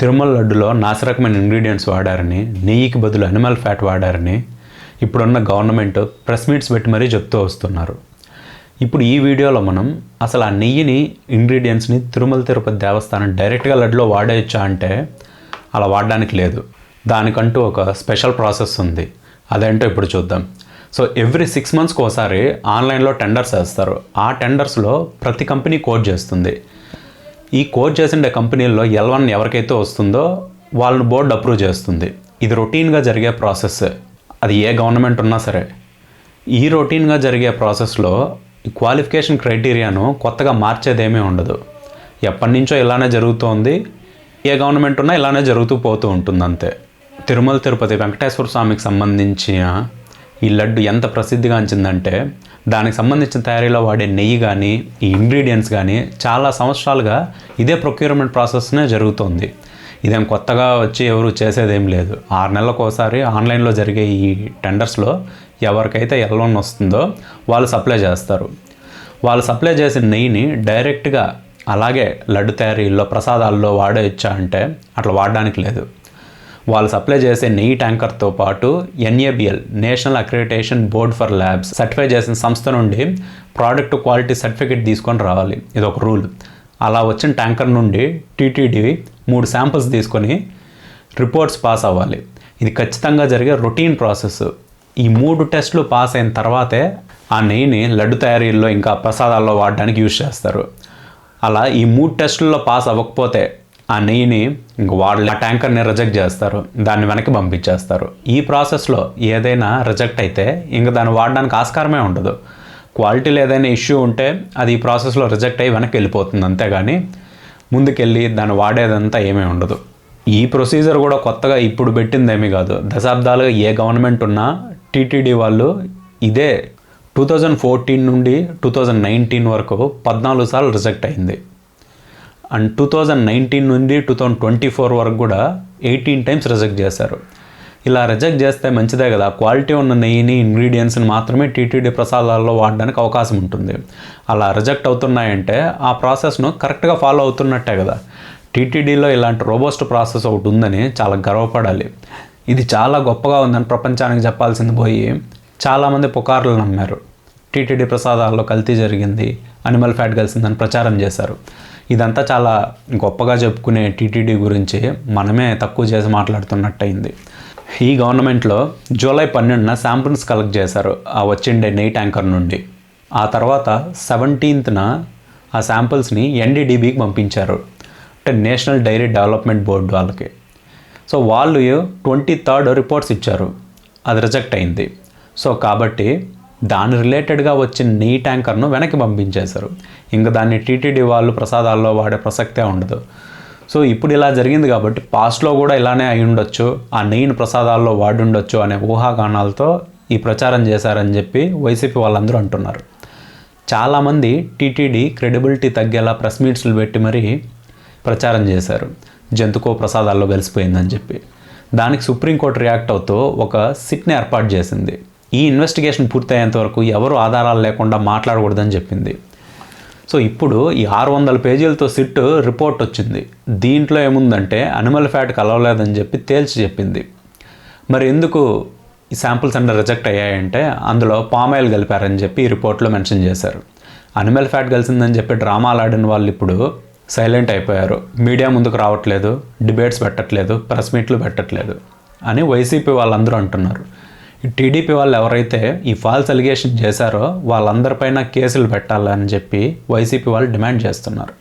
Tirumala లడ్డులో నాసిరకమైన ingredients వాడారని నెయ్యికి బదులు animal fat వాడారని ఇప్పుడున్న government press meets పెట్టి మరీ చెప్తూ వస్తున్నారు. ఇప్పుడు ఈ వీడియోలో మనం అసలు ఆ నెయ్యిని ఇంగ్రీడియంట్స్ని తిరుమల తిరుపతి దేవస్థానం డైరెక్ట్గా లడ్డులో వాడేయచ్చా అంటే అలా వాడడానికి లేదు. దానికంటూ ఒక స్పెషల్ ప్రాసెస్ ఉంది. అదేంటో ఇప్పుడు చూద్దాం. సో ఎవ్రీ సిక్స్ మంత్స్కి ఒకసారి ఆన్లైన్లో టెండర్స్ వేస్తారు. ఆ టెండర్స్లో ప్రతి కంపెనీ కోట్ చేస్తుంది. ఈ కోడ్ చేసిన కంపెనీల్లో ఎల్ వన్ ఎవరికైతే వస్తుందో వాళ్ళని బోర్డు అప్రూవ్ చేస్తుంది. ఇది రొటీన్గా జరిగే ప్రాసెస్ అది ఏ గవర్నమెంట్ ఉన్నా సరే. ఈ రొటీన్గా జరిగే ప్రాసెస్లో ఈ క్వాలిఫికేషన్ క్రైటీరియాను కొత్తగా మార్చేదేమీ ఉండదు. ఎప్పటి నుంచో ఇలానే జరుగుతోంది. ఏ గవర్నమెంట్ ఉన్నా ఇలానే జరుగుతూ పోతూ ఉంటుంది అంతే. తిరుమల తిరుపతి వెంకటేశ్వర స్వామికి సంబంధించిన ఈ లడ్డు ఎంత ప్రసిద్ధిగాంచిందంటే దానికి సంబంధించిన తయారీలో వాడే నెయ్యి కానీ ఈ ఇంగ్రీడియంట్స్ కానీ చాలా సంవత్సరాలుగా ఇదే ప్రొక్యూర్మెంట్ ప్రాసెస్నే జరుగుతుంది. ఇదేం కొత్తగా వచ్చి ఎవరు చేసేదేం లేదు. ఆరు నెలలకు ఒకసారి ఆన్లైన్లో జరిగే ఈ టెండర్స్లో ఎవరికైతే ఎల్లోన్ వస్తుందో వాళ్ళు సప్లై చేస్తారు. వాళ్ళు సప్లై చేసిన నెయ్యిని డైరెక్ట్గా అలాగే లడ్డు తయారీలో ప్రసాదాల్లో వాడేయచ్చా అంటే అట్లా వాడడానికి లేదు. వాళ్ళు సప్లై చేసే నెయ్యి ట్యాంకర్తో పాటు NABL national accreditation board for labs certify చేసిన సంస్థ నుండి ప్రోడక్ట్ క్వాలిటీ సర్టిఫికేట్ తీసుకొని రావాలి. ఇది ఒక రూల్ అలా వచ్చిన ట్యాంకర్ నుండి టీటీడీ మూడు శాంపిల్స్ తీసుకొని రిపోర్ట్స్ పాస్ అవ్వాలి. ఇది ఖచ్చితంగా జరిగే రొటీన్ ప్రాసెస్ ఈ మూడు టెస్టులు పాస్ అయిన తర్వాతే ఆ నెయ్యిని లడ్డు తయారీలో ఇంకా ప్రసాదాల్లో వాడడానికి యూజ్ చేస్తారు. అలా ఈ మూడు టెస్టుల్లో పాస్ అవ్వకపోతే ఆ నెయ్యిని ఇంక వాళ్ళు ఆ ట్యాంకర్ని రిజెక్ట్ చేస్తారు దాన్ని వెనక్కి పంపించేస్తారు. ఈ ప్రాసెస్లో ఏదైనా రిజెక్ట్ అయితే ఇంక దాన్ని వాడడానికి ఆస్కారమే ఉండదు. క్వాలిటీలో ఏదైనా ఇష్యూ ఉంటే అది ఈ ప్రాసెస్లో రిజెక్ట్ అయ్యి వెనక్కి వెళ్ళిపోతుంది అంతేగాని ముందుకెళ్ళి దాన్ని వాడేదంతా ఏమీ ఉండదు. ఈ ప్రొసీజర్ కూడా కొత్తగా ఇప్పుడు పెట్టిందేమీ కాదు. దశాబ్దాలుగా ఏ గవర్నమెంట్ ఉన్నా టీటీడీ వాళ్ళు ఇదే టూ థౌజండ్ ఫోర్టీన్ నుండి టూ థౌజండ్ నైన్టీన్ వరకు పద్నాలుగు సార్లు రిజెక్ట్ అయింది. అండ్ టూ థౌజండ్ నైన్టీన్ నుండి టూ థౌజండ్ ట్వంటీ ఫోర్ వరకు కూడా ఎయిటీన్ టైమ్స్ రిజెక్ట్ చేశారు. ఇలా రిజెక్ట్ చేస్తే మంచిదే కదా. క్వాలిటీ ఉన్న నెయ్యిని ఇంగ్రీడియంట్స్ని మాత్రమే టీటీడీ ప్రసాదాల్లో వాడడానికి అవకాశం ఉంటుంది. అలా రిజెక్ట్ అవుతున్నాయంటే ఆ ప్రాసెస్ను కరెక్ట్గా ఫాలో అవుతున్నట్టే కదా. టీటీడీలో ఇలాంటి రోబోస్ట్ ప్రాసెస్ ఒకటి ఉందని చాలా గర్వపడాలి. ఇది చాలా గొప్పగా ఉందని ప్రపంచానికి చెప్పాల్సింది పోయి చాలామంది పుకార్లు నమ్మారు. టీటీడీ ప్రసాదాల్లో కల్తీ జరిగింది అనిమల్ ఫ్యాట్ కలిసిందని ప్రచారం చేశారు. ఇదంతా చాలా గొప్పగా చెప్పుకునే టీటీడీ గురించి మనమే తక్కువ చేసి మాట్లాడుతున్నట్టయింది. ఈ గవర్నమెంట్లో జూలై పన్నెండున శాంపుల్స్ కలెక్ట్ చేశారు ఆ వచ్చిండే నెయ్యి ట్యాంకర్ నుండి. ఆ తర్వాత సెవెంటీన్త్న ఆ శాంపుల్స్ని ఎన్డీడీబీకి పంపించారు. అంటే నేషనల్ డైరీ డెవలప్మెంట్ బోర్డు వాళ్ళకి. సో వాళ్ళు ట్వంటీ థర్డ్ రిపోర్ట్స్ ఇచ్చారు. అది రిజెక్ట్ అయింది. సో కాబట్టి దాని రిలేటెడ్గా వచ్చిన నెయ్యి ట్యాంకర్ను వెనక్కి పంపించేశారు. ఇంకా దాన్ని టీటీడీ వాళ్ళు ప్రసాదాల్లో వాడే ప్రసక్తే ఉండదు. సో ఇప్పుడు ఇలా జరిగింది కాబట్టి పాస్ట్లో కూడా ఇలానే అయి ఉండొచ్చు ఆ నెయ్యిని ప్రసాదాల్లో వాడి ఉండొచ్చు అనే ఊహాగానాలతో ఈ ప్రచారం చేశారని చెప్పి వైసీపీ వాళ్ళందరూ అంటున్నారు. చాలామంది టీటీడీ క్రెడిబిలిటీ తగ్గేలా ప్రెస్ మీట్స్లు పెట్టి మరీ ప్రచారం చేశారు. జంతుకో ప్రసాదాల్లో కలిసిపోయిందని చెప్పి. దానికి సుప్రీంకోర్టు రియాక్ట్ అవుతూ ఒక సిట్ని ఏర్పాటు చేసింది. ఈ ఇన్వెస్టిగేషన్ పూర్తయ్యేంత వరకు ఎవరు ఆధారాలు లేకుండా మాట్లాడకూడదని చెప్పింది. సో ఇప్పుడు ఈ ఆరు వందల పేజీలతో సిట్ రిపోర్ట్ వచ్చింది. దీంట్లో ఏముందంటే అనిమల్ ఫ్యాట్ కలవలేదని చెప్పి తేల్చి చెప్పింది. మరి ఎందుకు ఈ శాంపుల్స్ అన్నీ రిజెక్ట్ అయ్యాయంటే అందులో పామాయిల్ కలిపారని చెప్పి ఈ రిపోర్ట్లో మెన్షన్ చేశారు. అనిమల్ ఫ్యాట్ కలిసిందని చెప్పి డ్రామాలు ఆడిన వాళ్ళు ఇప్పుడు సైలెంట్ అయిపోయారు. మీడియా ముందుకు రావట్లేదు డిబేట్స్ పెట్టట్లేదు ప్రెస్ మీట్లు పెట్టట్లేదు అని వైసీపీ వాళ్ళందరూ అంటున్నారు. టీడీపీ వాళ్ళు ఎవరైతే ఈ ఫాల్స్ అలిగేషన్ చేశారో వాళ్ళందరిపైన కేసులు పెట్టాలని చెప్పి వైసీపీ వాళ్ళు డిమాండ్ చేస్తున్నారు.